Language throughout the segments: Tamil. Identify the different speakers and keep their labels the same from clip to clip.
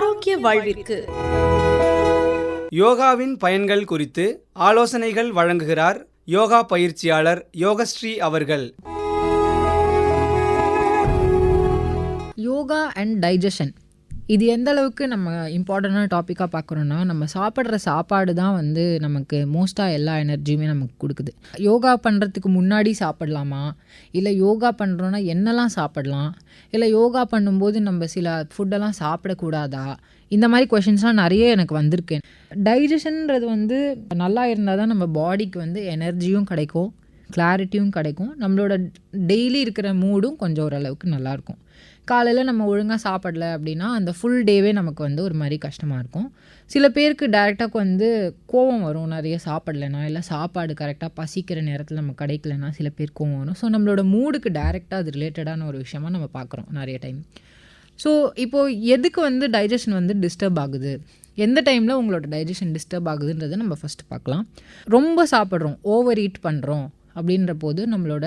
Speaker 1: ஆரோக்கிய வாழ்விற்கு.
Speaker 2: யோகாவின் பயன்கள் குறித்து ஆலோசனைகள் வழங்குகிறார் யோகா பயிற்சியாளர் யோகஸ்ரீ அவர்கள்.
Speaker 3: Yoga and digestion. இது எந்த அளவுக்கு நம்ம இம்பார்ட்டண்டான டாப்பிக்காக பார்க்குறோன்னா நம்ம சாப்பிட்ற சாப்பாடு தான் வந்து நமக்கு மோஸ்ட்டாக எல்லா எனர்ஜியுமே நமக்கு கொடுக்குது. யோகா பண்ணுறதுக்கு முன்னாடி சாப்பிடலாமா? இல்லை யோகா பண்ணுறோன்னா என்னெல்லாம் சாப்பிடலாம்? இல்லை யோகா பண்ணும்போது நம்ம சில ஃபுட்டெல்லாம் சாப்பிடக்கூடாதா? இந்த மாதிரி கொஷின்ஸ்லாம் நிறைய எனக்கு வந்திருக்கு. டைஜஷன்ன்றது வந்து நல்லா இருந்தால் தான் நம்ம பாடிக்கு வந்து எனர்ஜியும் கிடைக்கும் கிளாரிட்டியும் கிடைக்கும். நம்மளோட டெய்லி இருக்கிற மூடும் கொஞ்சம் ஓரளவுக்கு நல்லாயிருக்கும் காலையில் நம்ம ஒழுங்காக சாப்பிடல அப்படின்னா அந்த ஃபுல் டேவே நமக்கு வந்து ஒரு மாதிரி கஷ்டமாக இருக்கும். சில பேருக்கு டேரெக்டாக வந்து கோவம் வரும். நிறைய சாப்பிடலைன்னா இல்லை சாப்பாடு கரெக்டாக பசிக்கிற நேரத்தில் நம்ம கிடைக்கலனா சில பேர் கோவம் வரும். ஸோ நம்மளோட மூடுக்கு டேரெக்டாக அது ரிலேட்டடான ஒரு விஷயமா நம்ம பார்க்குறோம் நிறைய டைம் ஸோ இப்போது எதுக்கு வந்து டைஜஷன் வந்து டிஸ்டர்ப் ஆகுது? எந்த டைமில் உங்களோட டைஜஷன் டிஸ்டர்ப் ஆகுதுன்றதை நம்ம ஃபஸ்ட்டு பார்க்கலாம். ரொம்ப சாப்பிட்றோம் ஓவர் ஈட் பண்ணுறோம் அப்படின்ற போது நம்மளோட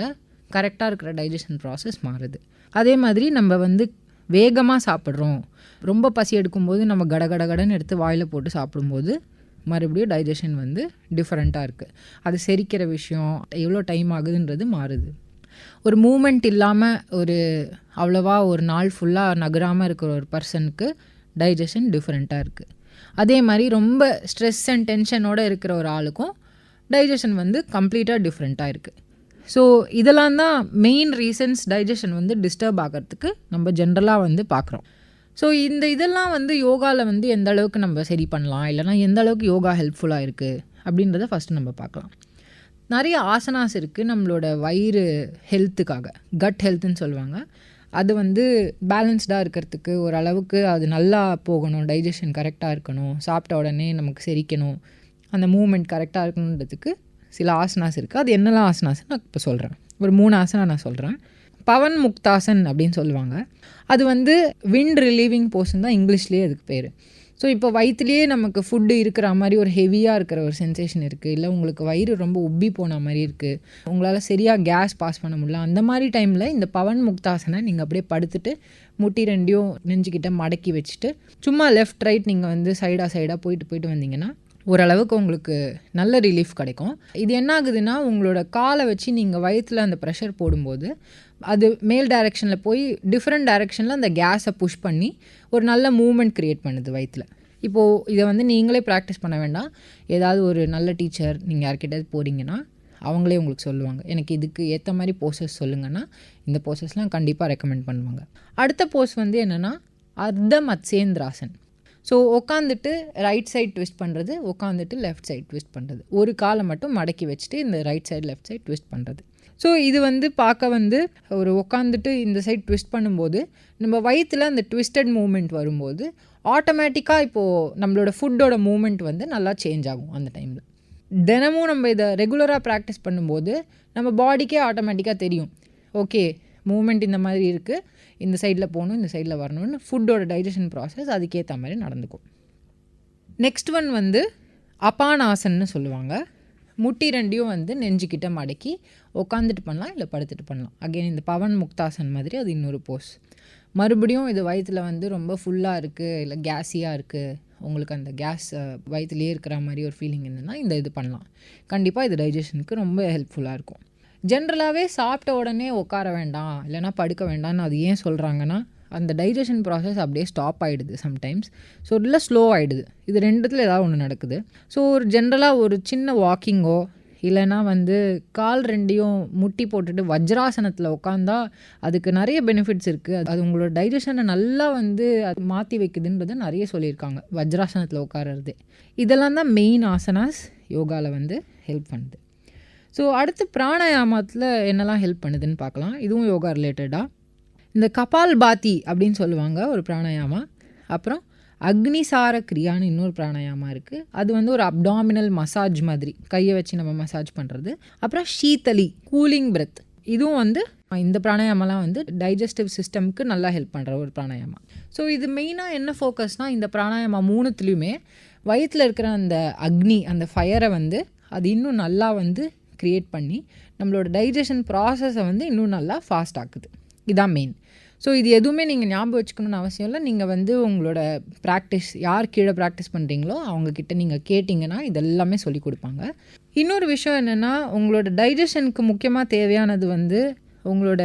Speaker 3: கரெக்டாக இருக்கிற டைஜஷன் ப்ராசஸ் மாறுது. அதே மாதிரி நம்ம வந்து வேகமாக சாப்பிட்றோம். ரொம்ப பசி எடுக்கும்போது நம்ம கட கட கடன்னு எடுத்து வாயில் போட்டு சாப்பிடும்போது மறுபடியும் டைஜஷன் வந்து டிஃப்ரெண்ட்டாக இருக்குது அது செரிக்கிற விஷயம் எவ்வளோ டைம் ஆகுதுன்றது மாறுது. ஒரு மூமெண்ட் இல்லாமல் ஒரு அவ்வளோவா ஒரு நாள் ஃபுல்லாக நகராமல் இருக்கிற ஒரு பர்சனுக்கு டைஜஷன் டிஃப்ரெண்ட்டாக இருக்குது அதே மாதிரி ரொம்ப ஸ்ட்ரெஸ் அண்ட் டென்ஷனோடு இருக்கிற ஒரு ஆளுக்கும் டைஜஷன் வந்து கம்ப்ளீட்டாக டிஃப்ரெண்ட்டாக இருக்குது ஸோ இதெல்லாம் தான் மெயின் ரீசன்ஸ் டைஜஷன் வந்து டிஸ்டர்ப் ஆகிறதுக்கு நம்ம ஜென்ரலாக வந்து பார்க்குறோம் ஸோ இந்த இதெல்லாம் வந்து யோகாவில் வந்து எந்த அளவுக்கு நம்ம சரி பண்ணலாம்? இல்லைனா எந்த அளவுக்கு யோகா ஹெல்ப்ஃபுல்லாக இருக்குது அப்படின்றத ஃபஸ்ட்டு நம்ம பார்க்கலாம் நிறைய ஆசனாஸ் இருக்குது நம்மளோட வயிறு ஹெல்த்துக்காக கட் ஹெல்த்துன்னு சொல்லுவாங்க. அது வந்து பேலன்ஸ்டாக இருக்கிறதுக்கு ஓரளவுக்கு அது நல்லா போகணும் டைஜஷன் கரெக்டாக இருக்கணும் சாப்பிட்ட உடனே நமக்கு செரிக்கணும் அந்த மூமெண்ட் கரெக்டாக இருக்கணுன்றதுக்கு சில ஆசனாஸ் இருக்குது அது என்னெல்லாம் ஆசனாஸ் நான் இப்போ சொல்கிறேன் ஒரு மூணு ஆசனா நான் சொல்கிறேன் பவன் முக்தாசன் அப்படின்னு சொல்லுவாங்க. அது வந்து விண்ட் ரிலீவிங் போர்ஷன் தான் இங்கிலீஷ்லேயே அதுக்கு பேர். ஸோ இப்போ வயிற்றுலேயே நமக்கு ஃபுட்டு இருக்கிற மாதிரி ஒரு ஹெவியாக இருக்கிற ஒரு சென்சேஷன் இருக்குது இல்லை உங்களுக்கு வயிறு ரொம்ப உப்பி போன மாதிரி இருக்குது உங்களால் சரியாக கேஸ் பாஸ் பண்ண முடியல. அந்த மாதிரி டைமில் இந்த பவன் முக்தாசனை நீங்கள் அப்படியே படுத்துட்டு முட்டி ரெண்டையும் நெஞ்சுக்கிட்ட மடக்கி வச்சுட்டு சும்மா லெஃப்ட் ரைட் நீங்கள் வந்து சைடாக சைடாக போயிட்டு போயிட்டு வந்தீங்கன்னா ஓரளவுக்கு உங்களுக்கு நல்ல ரிலீஃப் கிடைக்கும். இது என்ன ஆகுதுன்னா உங்களோட காலை வச்சு நீங்கள் வயிற்றில் அந்த ப்ரெஷர் போடும்போது அது மேல் டைரெக்ஷனில் போய் டிஃப்ரெண்ட் டைரெக்ஷனில் அந்த கேஸை புஷ் பண்ணி ஒரு நல்ல மூமெண்ட் க்ரியேட் பண்ணுது வயிற்றில் இப்போது இதை வந்து நீங்களே ப்ராக்டிஸ் பண்ண வேண்டாம். ஏதாவது ஒரு நல்ல டீச்சர் நீங்கள் யார்கிட்டயாவது போகிறீங்கன்னா அவங்களே உங்களுக்கு சொல்லுவாங்க. எனக்கு இதுக்கு ஏற்ற மாதிரி போசஸ் சொல்லுங்கன்னா இந்த போர்சஸ்லாம் கண்டிப்பாக ரெக்கமெண்ட் பண்ணுவாங்க. அடுத்த போஸ் வந்து என்னென்னா அர்த்த மத்சேந்திராசன் ஸோ உட்காந்துட்டு ரைட் சைட் ட்விஸ்ட் பண்ணுறது உட்காந்துட்டு லெஃப்ட் சைட் ட்விஸ்ட் பண்ணுறது ஒரு காலை மட்டும் மடக்கி வச்சுட்டு இந்த right side left side twist பண்ணுறது ஸோ இது வந்து பார்க்க வந்து ஒரு உட்காந்துட்டு இந்த சைட் ட்விஸ்ட் பண்ணும்போது நம்ம வயிற்றில் அந்த ட்விஸ்டட் மூமெண்ட் வரும்போது ஆட்டோமேட்டிக்காக இப்போது நம்மளோட ஃபுட்டோட மூமெண்ட் வந்து நல்லா சேஞ்ச் ஆகும் அந்த டைமில் தினமும் நம்ம இதை ரெகுலராக ப்ராக்டிஸ் பண்ணும்போது நம்ம பாடிக்கே ஆட்டோமேட்டிக்காக தெரியும். ஓகே மூமெண்ட் இந்த மாதிரி இருக்குது இந்த சைடில் போகணும் இந்த சைடில் வரணும்னு ஃபுட்டோட டைஜஷன் ப்ராசஸ் அதுக்கேற்ற மாதிரி நடந்துக்கும். நெக்ஸ்ட் ஒன் வந்து அபானாசன்னு சொல்லுவாங்க. முட்டி ரெண்டையும் வந்து நெஞ்சுக்கிட்ட மடக்கி உட்காந்துட்டு பண்ணலாம் இல்லை படுத்துட்டு பண்ணலாம். அகைன் இந்த பவன் முக்தாசன் மாதிரி அது இன்னொரு போஸ் மறுபடியும் இது வயிற்றில் வந்து ரொம்ப ஃபுல்லாக இருக்குது இல்லை கேஸியாக இருக்குது உங்களுக்கு அந்த கேஸ் வயிற்றுலேயே இருக்கிற மாதிரி ஒரு ஃபீலிங் இருந்ததுன்னா இந்த இது பண்ணலாம். கண்டிப்பாக இது டைஜஷனுக்கு ரொம்ப ஹெல்ப்ஃபுல்லாக இருக்கும். ஜென்ரலாகவே சாப்பிட்ட உடனே உட்கார வேண்டாம் இல்லைனா படுக்க வேண்டாம்னு அது ஏன் சொல்கிறாங்கன்னா அந்த டைஜஷன் ப்ராசஸ் அப்படியே ஸ்டாப் ஆகிடுது சம்டைம்ஸ் ஸோ இல்லை ஸ்லோ ஆகிடுது இது ரெண்டுத்தில் ஏதாவது ஒன்று நடக்குது. ஸோ ஒரு ஜென்ரலாக ஒரு சின்ன வாக்கிங்கோ இல்லைனா வந்து கால் ரெண்டையும் முட்டி போட்டுட்டு வஜ்ராசனத்தில் உட்காந்தா அதுக்கு நிறைய பெனிஃபிட்ஸ் இருக்குது அது உங்களோட டைஜஷனை நல்லா வந்து அது மாற்றி வைக்குதுன்றதை நிறைய சொல்லியிருக்காங்க வஜ்ராசனத்தில் உட்காரது இதெல்லாம் தான் மெயின் ஆசனாஸ் யோகாவில் வந்து ஹெல்ப் பண்ணுது. ஸோ அடுத்து பிராணாயாமத்தில் என்னெல்லாம் ஹெல்ப் பண்ணுதுன்னு பார்க்கலாம். இதுவும் யோகா ரிலேட்டடாக இந்த கபால் பாத்தி அப்படின்னு சொல்லுவாங்க ஒரு பிராணாயாமா அப்புறம் அக்னிசார கிரியான்னு இன்னொரு பிராணாயாமா இருக்குது அது வந்து ஒரு அப்டாமினல் மசாஜ் மாதிரி கையை வச்சு நம்ம மசாஜ் பண்ணுறது அப்புறம் ஷீத்தலி கூலிங் பிரெத் இதுவும் வந்து இந்த பிராணாயாமெல்லாம் வந்து டைஜஸ்டிவ் சிஸ்டம்க்கு நல்லா ஹெல்ப் பண்ணுற ஒரு பிராணாயாமா ஸோ இது மெயினாக என்ன ஃபோக்கஸ்னால் இந்த பிராணாயாமா மூணுத்துலேயுமே வயிற்றில் இருக்கிற அந்த அக்னி அந்த ஃபயரை வந்து அது இன்னும் நல்லா வந்து க்ரியேட் பண்ணி நம்மளோட டைஜஷன் ப்ராசஸை வந்து இன்னும் நல்லா ஃபாஸ்ட் ஆக்குது. இதான் மெயின் ஸோ இது எதுவுமே நீங்கள் ஞாபகம் வச்சுக்கணும்னு அவசியம் இல்லை. நீங்கள் வந்து உங்களோட ப்ராக்டிஸ் யார் கீழே ப்ராக்டிஸ் பண்ணுறீங்களோ அவங்கக்கிட்ட நீங்கள் கேட்டிங்கன்னா இதெல்லாமே சொல்லி கொடுப்பாங்க. இன்னொரு விஷயம் என்னென்னா உங்களோட டைஜஷனுக்கு முக்கியமாக தேவையானது வந்து உங்களோட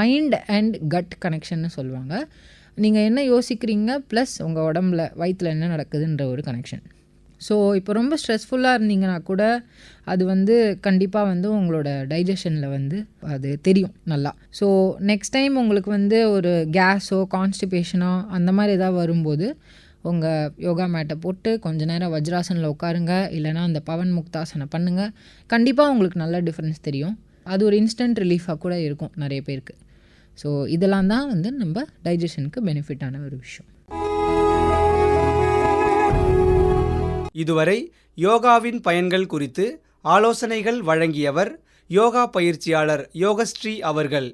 Speaker 3: மைண்ட் அண்ட் கட் கனெக்ஷன்னு சொல்லுவாங்க. நீங்கள் என்ன யோசிக்கிறீங்க ப்ளஸ் உங்கள் உடம்புல வயிற்றில் என்ன நடக்குதுன்ற ஒரு கனெக்ஷன் ஸோ இப்போ ரொம்ப ஸ்ட்ரெஸ்ஃபுல்லாக இருந்தீங்கன்னா கூட அது வந்து கண்டிப்பாக வந்து உங்களோட டைஜஷனில் வந்து அது தெரியும் நல்லா. ஸோ நெக்ஸ்ட் டைம் உங்களுக்கு வந்து ஒரு கேஸோ கான்ஸ்டிபேஷனோ அந்த மாதிரி ஏதாவது வரும்போது உங்கள் யோகா மேட்டை போட்டு கொஞ்ச நேரம் வஜ்ராசனில் உட்காருங்க. இல்லைனா அந்த பவன் முக்தாசனை பண்ணுங்கள் கண்டிப்பாக உங்களுக்கு நல்ல டிஃப்ரென்ஸ் தெரியும். அது ஒரு இன்ஸ்டன்ட் ரிலீஃபாக கூட இருக்கும் நிறைய பேருக்கு. ஸோ இதெல்லாம் தான் வந்து நம்ம டைஜஷனுக்கு பெனிஃபிட்டான ஒரு விஷயம்.
Speaker 2: இதுவரை யோகாவின் பயன்கள் குறித்து ஆலோசனைகள் வழங்கியவர் யோகா பயிற்சியாளர் யோகஸ்ரீ அவர்கள்.